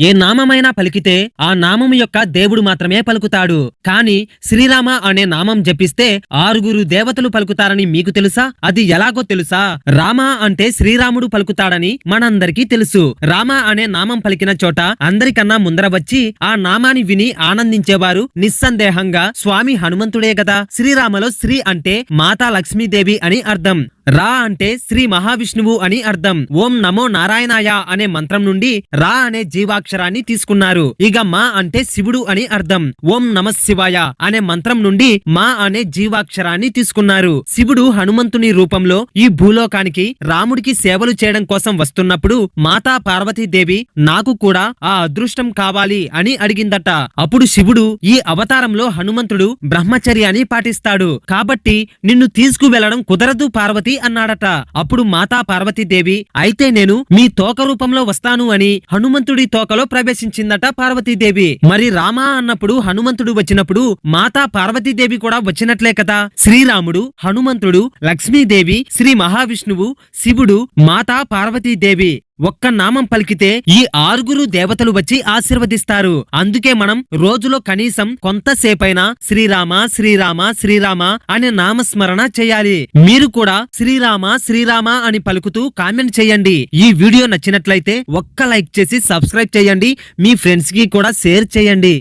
ఏ నామమైనా పలికితే ఆ నామం యొక్క దేవుడు మాత్రమే పలుకుతాడు. కాని శ్రీరామ అనే నామం జపిస్తే ఆరుగురు దేవతలు పలుకుతారని మీకు తెలుసా? అది ఎలాగో తెలుసా? రామ అంటే శ్రీరాముడు పలుకుతాడని మనందరికీ తెలుసు. రామ అనే నామం పలికిన చోట అందరికన్నా ముందర వచ్చి ఆ నామాన్ని విని ఆనందించేవారు నిస్సందేహంగా స్వామి హనుమంతుడే గదా శ్రీరామలో శ్రీ అంటే మాతా లక్ష్మీదేవి అని అర్థం. రా అంటే శ్రీ మహావిష్ణువు అని అర్థం. ఓం నమో నారాయణాయ అనే మంత్రం నుండి రా అనే జీవాక్షరాన్ని తీసుకున్నారు. ఇక మా అంటే శివుడు అని అర్థం. ఓం నమ శివాయ అనే మంత్రం నుండి మా అనే జీవాక్షరాన్ని తీసుకున్నారు. శివుడు హనుమంతుని రూపంలో ఈ భూలోకానికి రాముడికి సేవలు చేయడం కోసం వస్తున్నప్పుడు మాతా పార్వతీదేవి నాకు కూడా ఆ అదృష్టం కావాలి అని అడిగిందట. అప్పుడు శివుడు ఈ అవతారంలో హనుమంతుడు బ్రహ్మచర్యాన్ని పాటిస్తాడు. కాబట్టి నిన్ను తీసుకువెళ్ళడం కుదరదు పార్వతి అన్నాడట. అప్పుడు మాతా పార్వతీదేవి అయితే నేను మీ తోక రూపంలో వస్తాను అని హనుమంతుడి తోకలో ప్రవేశించిందట పార్వతీదేవి. మరి రామా అన్నప్పుడు హనుమంతుడు వచ్చినప్పుడు మాతా పార్వతీదేవి కూడా వచ్చినట్లే కదా? శ్రీరాముడు హనుమంతుడు లక్ష్మీదేవి శ్రీ మహావిష్ణువు శివుడు మాతా పార్వతీదేవి. ఒక్క నామం పలికితే ఈ ఆరుగురు దేవతలు వచ్చి ఆశీర్వదిస్తారు. అందుకే మనం రోజులో కనీసం కొంతసేపైనా శ్రీరామ శ్రీరామ శ్రీరామ అనే నామస్మరణ చేయాలి. మీరు కూడా శ్రీరామ శ్రీరామ అని పలుకుతూ కామెంట్ చేయండి. ఈ వీడియో నచ్చినట్లయితే ఒక్క లైక్ చేసి సబ్స్క్రైబ్ చేయండి. మీ ఫ్రెండ్స్కి కూడా షేర్ చేయండి.